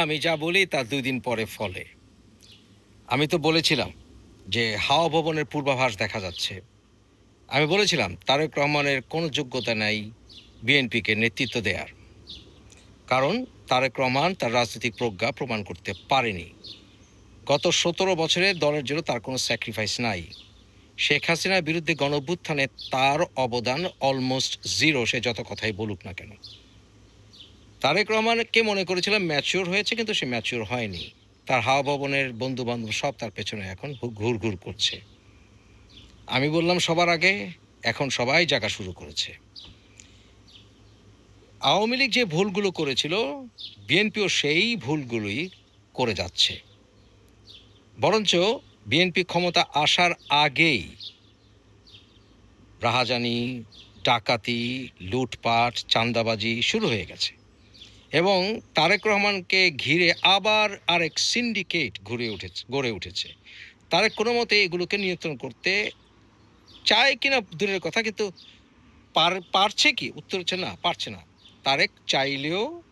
আমি যা বলি তা দুই দিন পরে ফলে। আমি তো বলেছিলাম যে হাওয়া ভবনের পূর্বাভাস দেখা যাচ্ছে। আমি বলেছিলাম, তারেক রহমানের কোনো যোগ্যতা নাই বিএনপিকে নেতৃত্ব দেওয়ার কারণ তারেক রহমান তার রাজনৈতিক প্রজ্ঞা প্রমাণ করতে পারেনি। গত সতেরো বছরে দলের জন্য তার কোনো স্যাক্রিফাইস নাই। শেখ হাসিনার বিরুদ্ধে গণ অভ্যুত্থানে তার অবদান অলমোস্ট জিরো সে যত কথাই বলুক না কেন। তারেক রহমানকে মনে করেছিলাম ম্যাচিওর হয়েছে, কিন্তু সে ম্যাচিওর হয়নি। তার হাওয়া ভবনের বন্ধু বান্ধব সব তার পেছনে এখন ঘুর ঘুর করছে। আমি বললাম, সবার আগে এখন সবাই জায়গা শুরু করেছে। আওয়ামী লীগ যে ভুলগুলো করেছিল, বিএনপিও সেই ভুলগুলোই করে যাচ্ছে। বরঞ্চ বিএনপি ক্ষমতা আসার আগেই রাহাজানি, ডাকাতি, লুটপাট চান্দাবাজি শুরু হয়ে গেছে। এবং তারেক রহমানকে ঘিরে আবার আরেক সিন্ডিকেট ঘুরে উঠেছে, গড়ে উঠেছে। তারেক কোনো মতে এগুলোকে নিয়ন্ত্রণ করতে চায় কিনা দূরের কথা, কিন্তু পার, পারছে কি? উত্তর হচ্ছে না, পারছে না। তারেক চাইলেও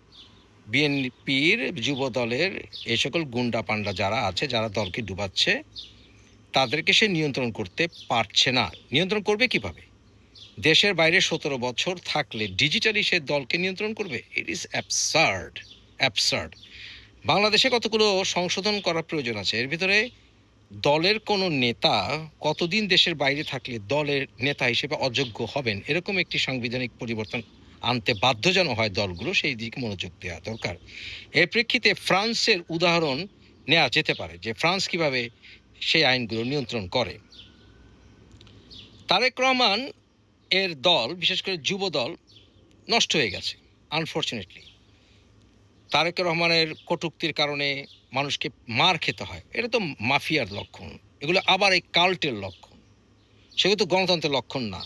বিএনপির যুব দলের এই সকল গুন্ডা পান্ডা যারা আছে, যারা দলকে ডুবাচ্ছে, তাদেরকে সে নিয়ন্ত্রণ করতে পারছে না। নিয়ন্ত্রণ করবে কীভাবে? দেশের বাইরে সতেরো বছর থাকলে ডিজিটালি সে দলকে নিয়ন্ত্রণ করবে? ইট ইজ অ্যাবসার্ড অ্যাবসার্ড বাংলাদেশে কতগুলো সংশোধন করার প্রয়োজন আছে? এর ভিতরে দলের কোনো নেতা কতদিন দেশের বাইরে থাকলে দলের নেতা হিসেবে অযোগ্য হবেন? এরকম একটি সাংবিধানিক পরিবর্তন আনতে বাধ্য যেন হয় দলগুলো, সেই দিকে মনোযোগ দেওয়া দরকার। এর প্রেক্ষিতে ফ্রান্সের উদাহরণ নেওয়া যেতে পারে যে ফ্রান্স কীভাবে সেই আইনগুলো নিয়ন্ত্রণ করে। তারেক রহমান এর দল, বিশেষ করে যুব দল, নষ্ট হয়ে গেছে আনফর্চুনেটলি তারেক রহমানের কটুক্তির কারণে মানুষকে মার খেতে হয়। এটা তো মাফিয়ার লক্ষণ। এগুলো আবার এই কাল্টের লক্ষণ। সেগুলো তো গণতন্ত্রের লক্ষণ না।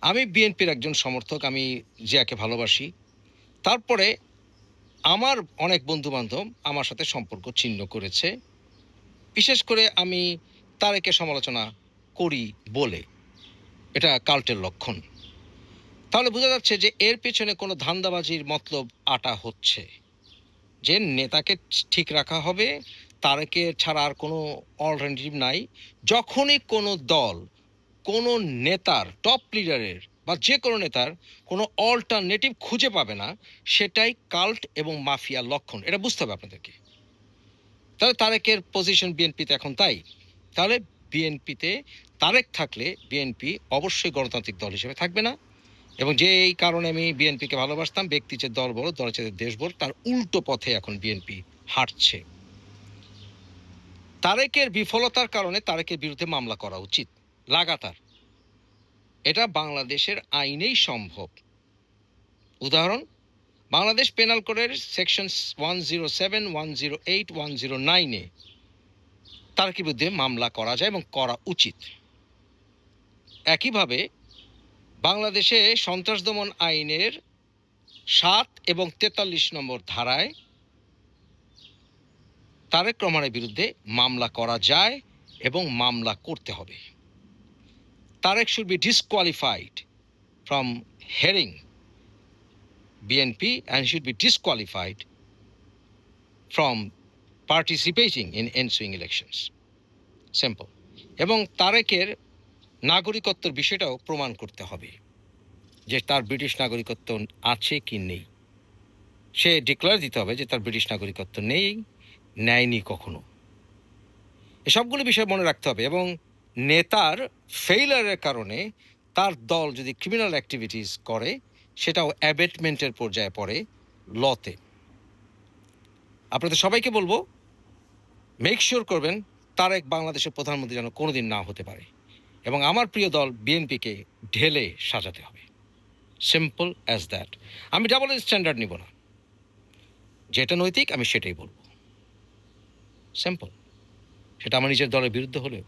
আমি বিএনপির একজন সমর্থক, আমি জিয়াকে ভালোবাসি। তারপরে আমার অনেক বন্ধু বান্ধব আমার সাথে সম্পর্ক ছিন্ন করেছে। বিশেষ করে আমি তারেকে সমালোচনা করি বলে। এটা কাল্টের লক্ষণ। তাহলে বোঝা যাচ্ছে যে এর পেছনে কোনো ধান্দাবাজির মতলব আটা হচ্ছে। যে নেতাকে ঠিক রাখা হবে, তারেকে ছাড়া আর কোনো অল্টারনেটিভ নাই। যখনই কোনো দল, কোনো নেতার টপ লিডারের বা যে কোনো নেতার কোনো অল্টারনেটিভ খুঁজে পাবে না, সেটাই কাল্ট এবং মাফিয়ার লক্ষণ। এটা বুঝতে হবে আপনাদেরকে। তাহলে তারেকের পজিশন বিএনপিতে এখন তাই। তাহলে বিএনপিতে তারেক থাকলে বিএনপি অবশ্যই গণতান্ত্রিক দল হিসেবে থাকবে না। এবং যে এই কারণে আমি বিএনপিকে ভালোবাসতাম, ব্যক্তি যে দল বড়, দল চেয়ে দেশ বড়, তার উল্টো পথে এখন বিএনপি হাঁটছে। তারেকের বিফলতার কারণে তারেকের বিরুদ্ধে মামলা করা উচিত, লাগাতার। এটা বাংলাদেশের আইনেই সম্ভব। উদাহরণ, বাংলাদেশ পেনাল কোডের section one zero seven, one zero eight, one zero নাইনে তার বিরুদ্ধে মামলা করা যায় এবং করা উচিত। একইভাবে বাংলাদেশে সন্ত্রাস দমন আইনের সাত এবং তেতাল্লিশ নম্বর ধারায় তারেক রহমানের বিরুদ্ধে মামলা করা যায় এবং মামলা করতে হবে। Tarek should be disqualified from hearing BNP and should be disqualified from participating in ensuing elections simple এবং তারেকের নাগরিকত্বের বিষয়টাও প্রমাণ করতে হবে যে তার ব্রিটিশ নাগরিকত্ব আছে কি নেই। সে ডিক্লেয়ার দিতে হবে যে তার ব্রিটিশ নাগরিকত্ব নেই, নেয়নি কখনো। এসবগুলো বিষয় মনে রাখতে হবে এবং নেতার ফেইলারের কারণে তার দল যদি ক্রিমিনাল অ্যাক্টিভিটিস করে, সেটাও অ্যাবেটমেন্টের পর্যায়ে পড়ে লতে আপনাদের সবাইকে বলব মেক শিওর করবেন তার এক বাংলাদেশের প্রধানমন্ত্রী যেন কোনোদিন না হতে পারে। এবং আমার প্রিয় দল বিএনপিকে ঢেলে সাজাতে হবে। সিম্পল অ্যাজ দ্যাট আমি ডাবল স্ট্যান্ডার্ড নিব না। যেটা নৈতিক, আমি সেটাই বলব। সিম্পল সেটা আমার নিজের দলের বিরুদ্ধে হলেও।